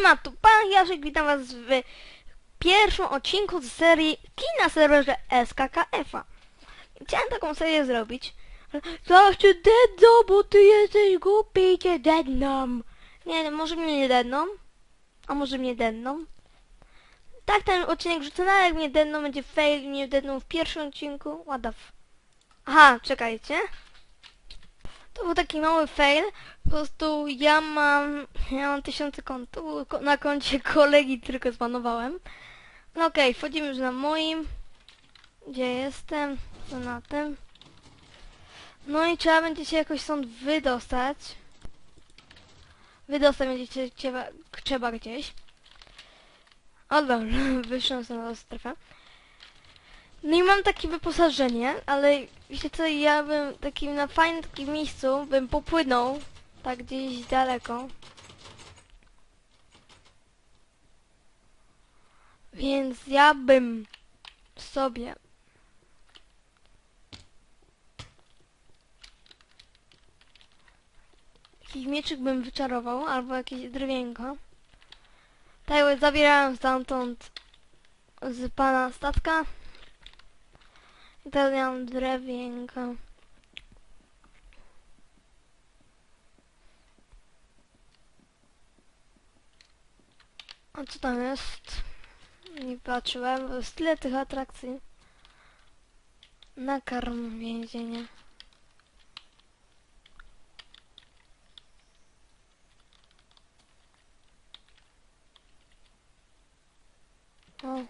Siema, tu Pan Jaszek, witam was w pierwszym odcinku z serii Kina serwerze SKKF-a. Chciałem taką serię zrobić. Zawsze deadno, bo ty jesteś głupi i cię deadną. Nie, no, może mnie nie deadną. A może mnie deadną. Tak ten odcinek rzucę, ale jak mnie deadną, będzie fail i mnie deadną w pierwszym odcinku. What. Aha, czekajcie. To był taki mały fail. Po prostu ja mam, ja mam tysiące kont to było ko- na koncie kolegi, tylko zbanowałem. No okej, wchodzimy już na moim. Gdzie jestem? To na tym. No i trzeba będzie się jakoś stąd wydostać. Wydostać będzie trzeba, trzeba gdzieś. O dobra, wyszłam sobie na strefę. No i mam takie wyposażenie, ale wiecie co, ja bym takim na fajnym takim miejscu bym popłynął, tak gdzieś daleko. Więc ja bym sobie jakiś mieczyk bym wyczarował, albo jakieś drewienko. Tak, zabierałem stamtąd z pana statka. Mam drewienko. A co tam jest? Nie patrzyłem, bo jest tyle tych atrakcji. Nakarm więzienia. O.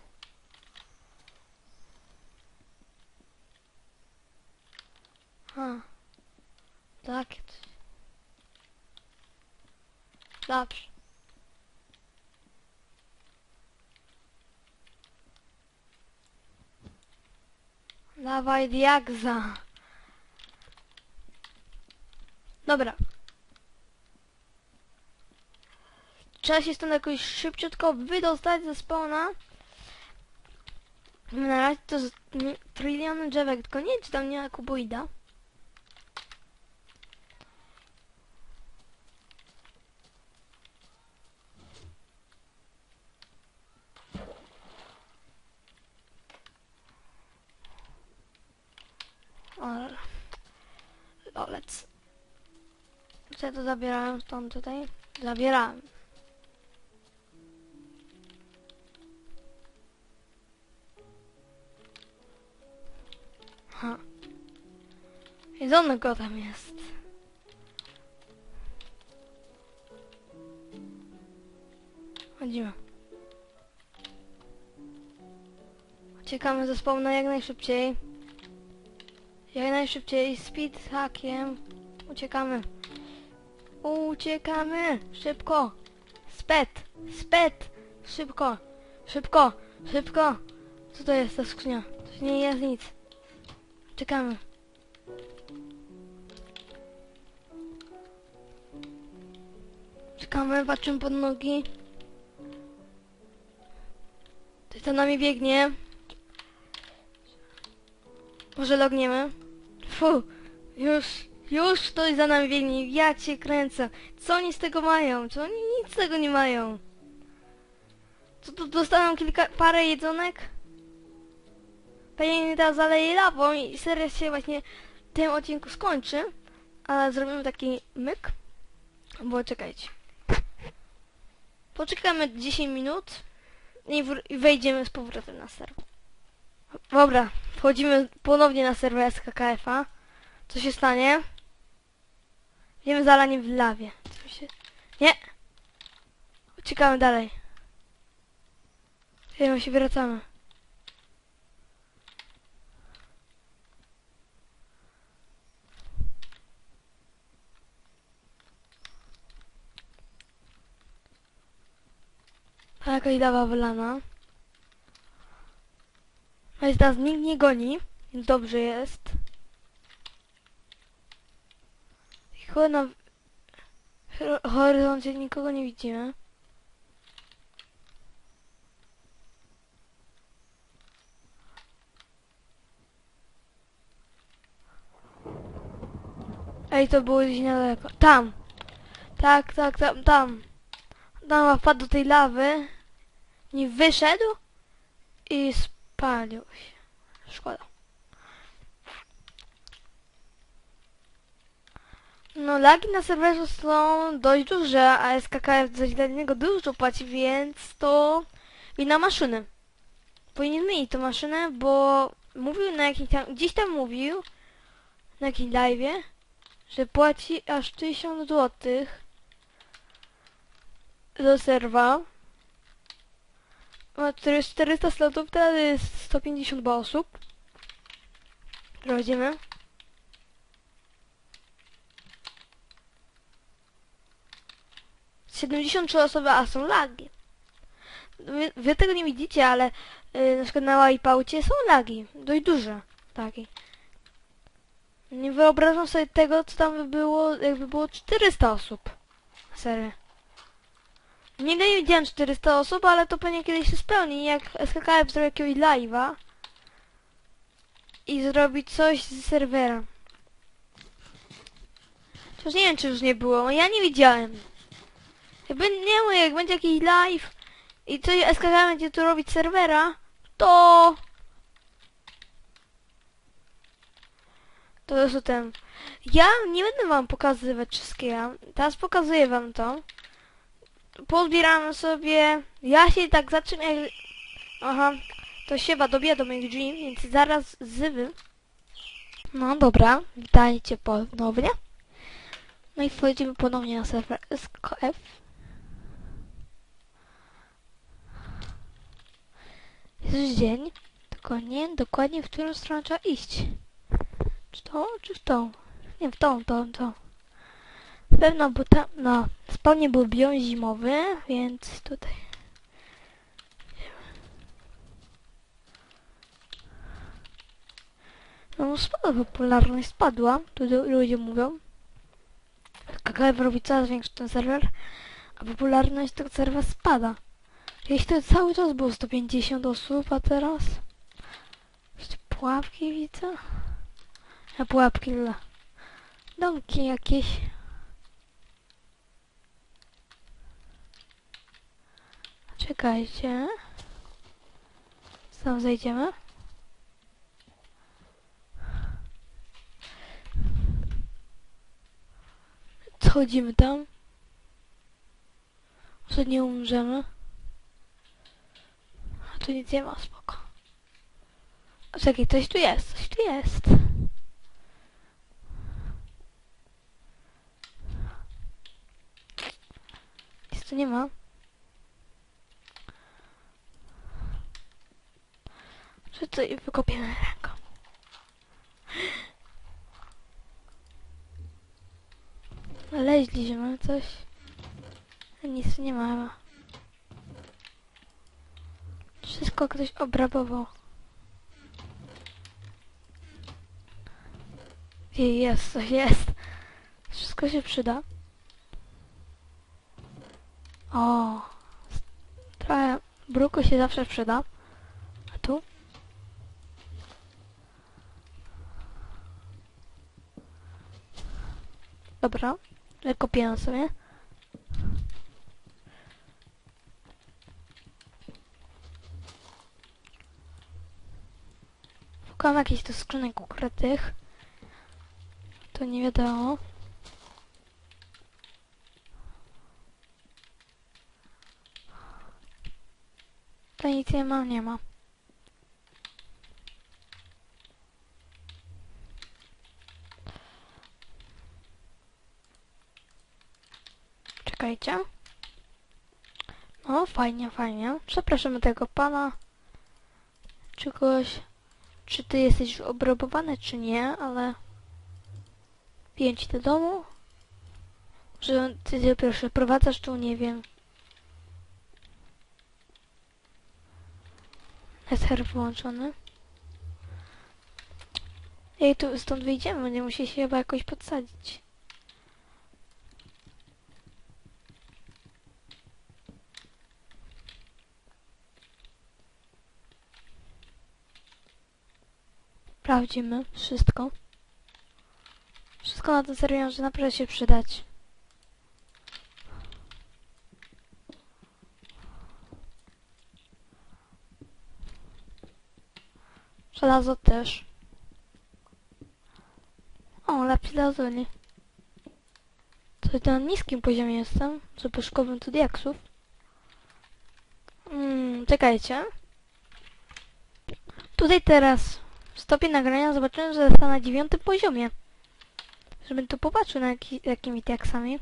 A. Takie coś. Dobrze. Dawaj diagza. Dobra. Trzeba się stąd jakoś szybciutko wydostać ze spawna. Na razie to z triliony drzewek, tylko nie wiem, czy tam nie O, lolec. Co ja to zabierałem stąd tutaj? Zabierałem. Ha. Jedzonego tam jest. Chodzimy. Uciekamy ze spawna jak najszybciej. Jak najszybciej, speed hackiem. Uciekamy. Uciekamy! Szybko! Spet! Spet! Szybko! Szybko! Szybko! Co to jest ta skrzynia? To nie jest nic. Czekamy. Czekamy, patrzymy pod nogi. Ktoś za nami biegnie. Może logniemy? Fu, już, już ktoś za nami biegnie, ja cię kręcę. Co oni z tego mają? Czy oni nic z tego nie mają? Co tu dostaną kilka, parę jedzonek? Pewnie teraz zaleje lawą i seria się właśnie w tym odcinku skończy. Ale zrobimy taki myk. Bo czekajcie. Poczekamy 10 minut i, i wejdziemy z powrotem na serwer. Dobra, wchodzimy ponownie na serwer SKKF-a. Co się stanie? Wiemy zalanie w lawie. Się... Nie! Uciekamy dalej. Wiemy, się wracamy. A jakaś lawa wylana. A jest nas nikt nie goni, dobrze jest. Chyba na hor- horyzoncie nikogo nie widzimy. Ej, to było gdzieś niedaleko. Tam! Tak, tak, tam, tam. Tam wpadł do tej lawy, nie wyszedł i spalił się. Szkoda. No lagi na serwerze są dość duże, a SKKF coś dla niego dużo płaci, więc to wina maszyny. Powinien zmienić tę maszynę, bo mówił na jakimś tam, gdzieś tam mówił, na jakimś live'ie, że płaci aż 1000 złotych do serwa. Ma 400 slotów, teraz jest 150 osób. Prowadzimy. Z 73 osoby, a są lagi. Wy, wy tego nie widzicie, ale y, na przykład na Wipeoutie są lagi. Dość duże. Takie. Nie wyobrażam sobie tego, co tam by było, jakby było 400 osób. Serio. Nigdy nie widziałem 400 osób, ale to pewnie kiedyś się spełni. Jak SKKF zrobi jakiegoś live'a i zrobi coś z serwera. Chociaż nie wiem, czy już nie było. Ja nie widziałem. Jakby nie wiem, jak będzie jakiś live i coś SKKF będzie tu robić serwera, to... To jest ten... Ja nie będę wam pokazywać wszystkiego. Teraz pokazuję wam to pozbieramy sobie... Ja się tak zaczynam jak... Aha, to siewa dobija do moich drzwi, więc zaraz zywy. No dobra, witajcie ponownie. No i wchodzimy ponownie na serwer SKF. Jest dzień, tylko nie wiem dokładnie w którą stronę trzeba iść. Czy to, czy w tą? Nie, w tą, tą, tą. Pewno, bo tam, no, spawnie był biom zimowy, więc tutaj. No, spadła popularność, spadła, tu lu- ludzie mówią. KKF robi coraz większy ten serwer, a popularność tego serwera spada. Jeśli to cały czas było 150 osób, a teraz... Jeszcze pułapki widzę? A pułapki dla... Domki jakieś. Czekajcie. Tam zejdziemy. Schodzimy tam. Może nie umrzemy. A tu nic nie ma, spoko. A czekaj, coś tu jest, coś tu jest. Nic tu nie ma. I wykopiemy ręką. Znaleźliśmy coś. Nic nie ma. Wszystko ktoś obrabował. Jest, coś jest. Wszystko się przyda. O, trochę bruku się zawsze przyda. A tu? Dobra, kopię sobie. Szukam jakichś tu skrzynek ukrytych. To nie wiadomo. To nic nie ma, nie ma. Czekajcie. No, fajnie, fajnie. Przepraszamy tego pana. Czy kogoś... Czy ty jesteś już obrabowany, czy nie, ale... Pięć do domu? Że ty dopiero przeprowadzasz tu, nie wiem. Ether wyłączony. Ej, tu stąd wyjdziemy, będziemy musieli się chyba jakoś podsadzić. Sprawdzimy wszystko. Wszystko na to serio, że naprawdę się przydać. Żelazo też. O, lapis lazuli. Coś na niskim poziomie jestem, że poszkodowym tu diaksów. Mm, czekajcie. Tutaj teraz w stopie nagrania zobaczyłem, że jestem na dziewiątym poziomie. Żebym tu popatrzył na jaki, jakimi diaksami.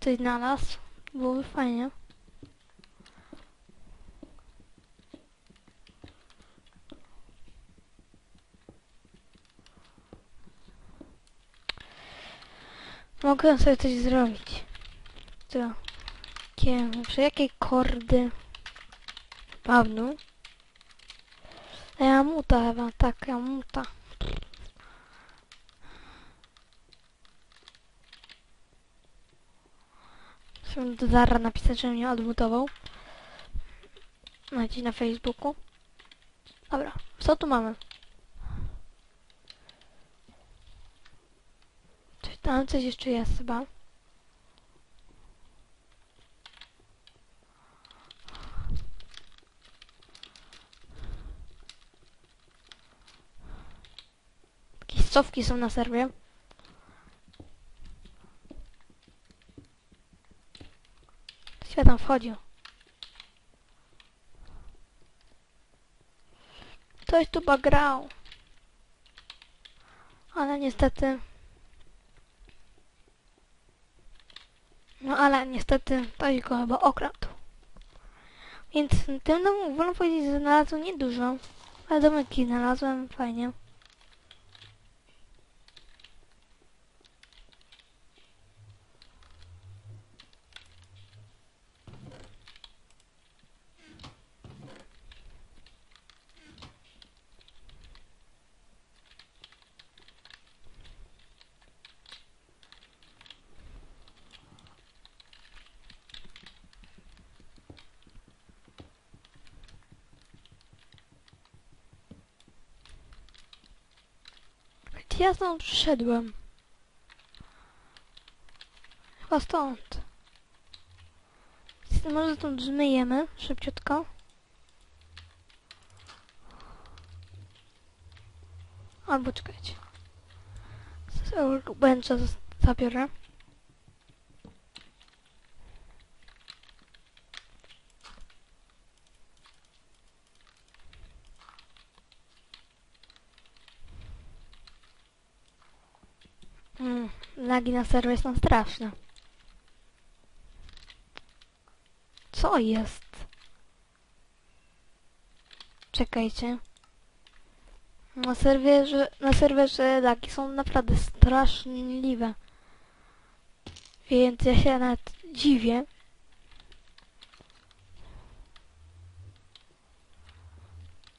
Coś znalazł. Byłoby fajnie. Mogę sobie coś zrobić. Co? Jakie, przy kordy? Ja muta chyba, tak, ja muta. Musimy do Zara napisać, że mnie odmutował. Macie na Facebooku. Dobra, co tu mamy? Coś tam, coś jeszcze jest chyba. Jakieś cofki są na serwie. Świat tam wchodził. Ktoś tu grał. Ale niestety... No ale niestety ktoś go chyba okradł. Więc tym domu wolno powiedzieć, że znalazłem niedużo. Ale domyki znalazłem fajnie. Gdzie ja stąd przyszedłem? Chyba stąd. Może stąd zmyjemy szybciutko. Albo czekajcie. Będzie zabiorę. Mm, lagi na serwie są straszne. Co jest? Czekajcie. Na serwerze, na serwerze lagi są naprawdę straszliwe. Więc ja się nawet dziwię.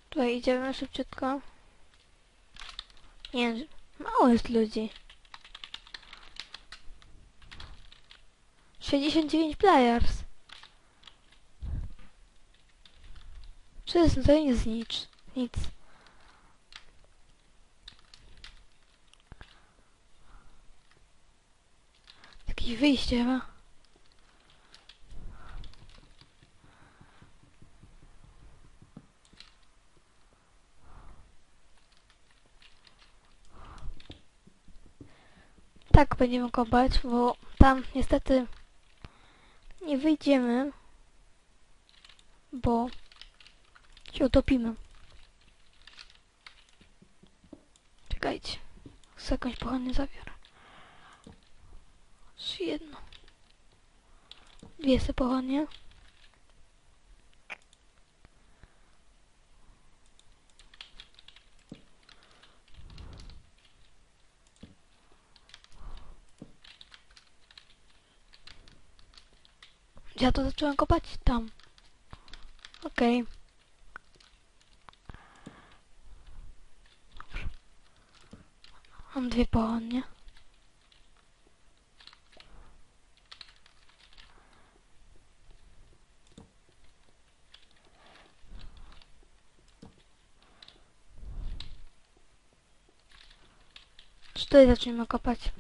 Tutaj idziemy szybciutko. Nie, mało jest ludzi. 69 players. Przecież to nie jest nic. Nic. Jakieś wyjście chyba. Tak będziemy kopać, bo tam niestety nie wyjdziemy, bo się utopimy. Czekajcie. Chcę jakąś pochodnię zabiorę. Jedno. Dwie se pochodnie. Ja to zacząłem kopać tam. Okej. Mam dwie pochodnie. Tutaj zaczniemy kopać?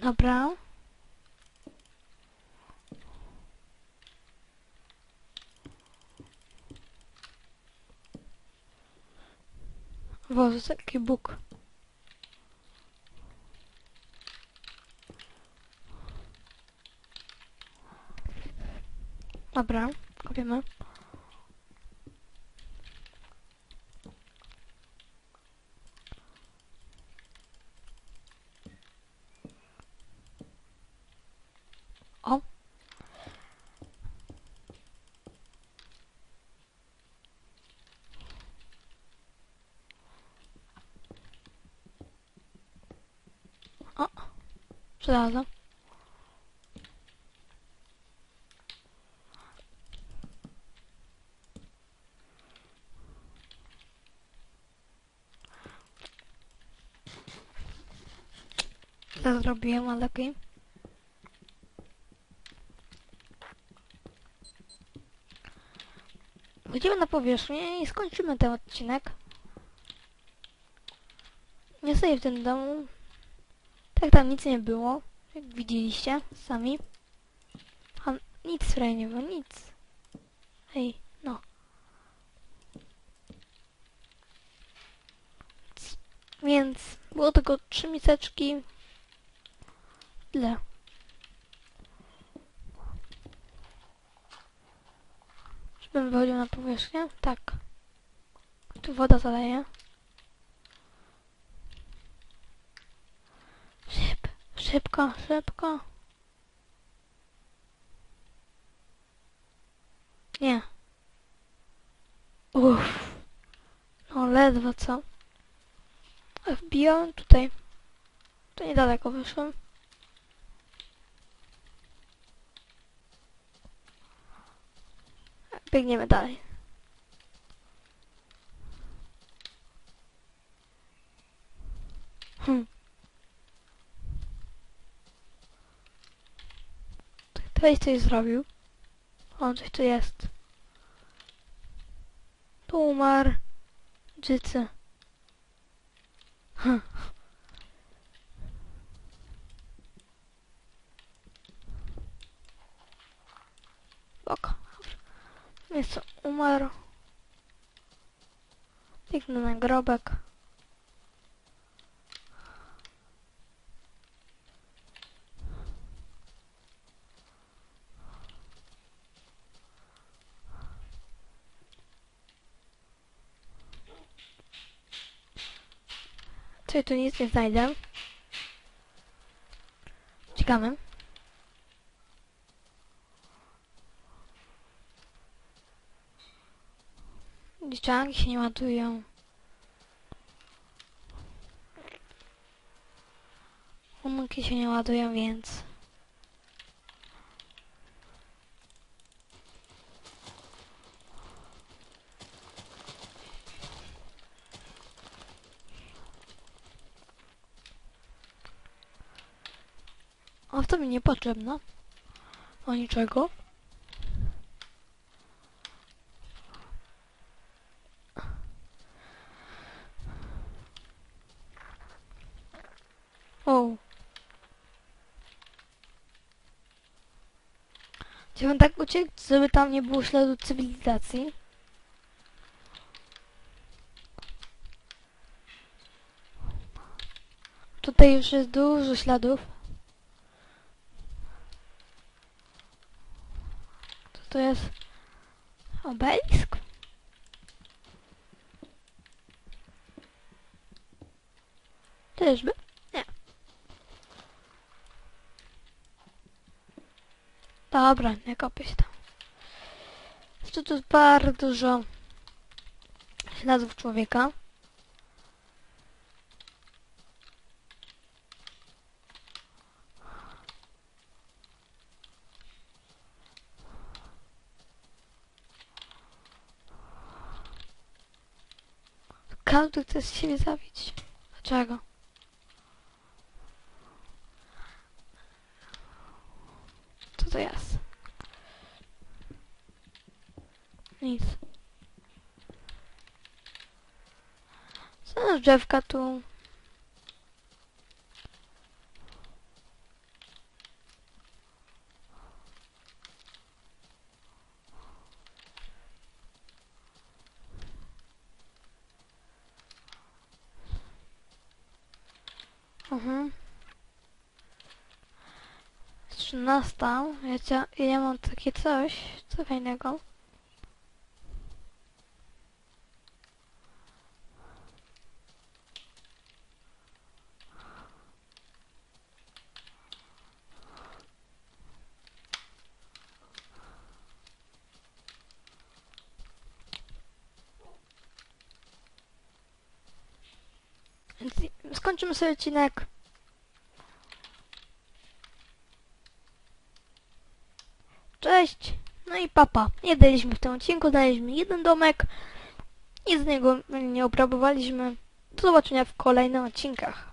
Dobra. Boże, taki bóg. Dobra, kopiemy. O. O. Żelazo. Tak zrobiłem, ale okej. Wyjdziemy na powierzchnię i skończymy ten odcinek. Nie stoję w tym domu. Tak tam nic nie było. Jak widzieliście sami. A nic w nie było, nic. Hej, no. Więc było tylko trzy miseczki. Tyle. Żebym wychodził na powierzchnię? Tak. Tu woda zaleje. Szybko, szybko. Nie. Uff. No ledwo co. A Wbijałem tutaj. To niedaleko wyszłem. Biegniemy dalej. Ktoś coś zrobił. O, coś tu jest. Tu umarł. Dzicy. Hm. Jest co, umarł. Biegnę na grobek. Czy tu nic nie znajdę? Czekamy. Liczanki się nie ładują. Umyki się nie ładują, więc... A to mi niepotrzebne. O niczego. O. Chciałbym tak uciec, żeby tam nie było śladu cywilizacji. Tutaj już jest dużo śladów. To jest? Obelisk? Czyżby? Nie. Dobra, nie kopię tam. Jeszcze tu jest bardzo dużo śladów człowieka. Każdy chce z siebie zabić. Dlaczego? Co to jest? Nic. Co za drzewka tu? Trzynasta. Ja, ja mam takie coś. Co fajnego. Skończymy sobie odcinek. Cześć! No i papa. Nie daliśmy w tym odcinku, daliśmy jeden domek i z niego nie obrabowaliśmy. Do zobaczenia w kolejnych odcinkach.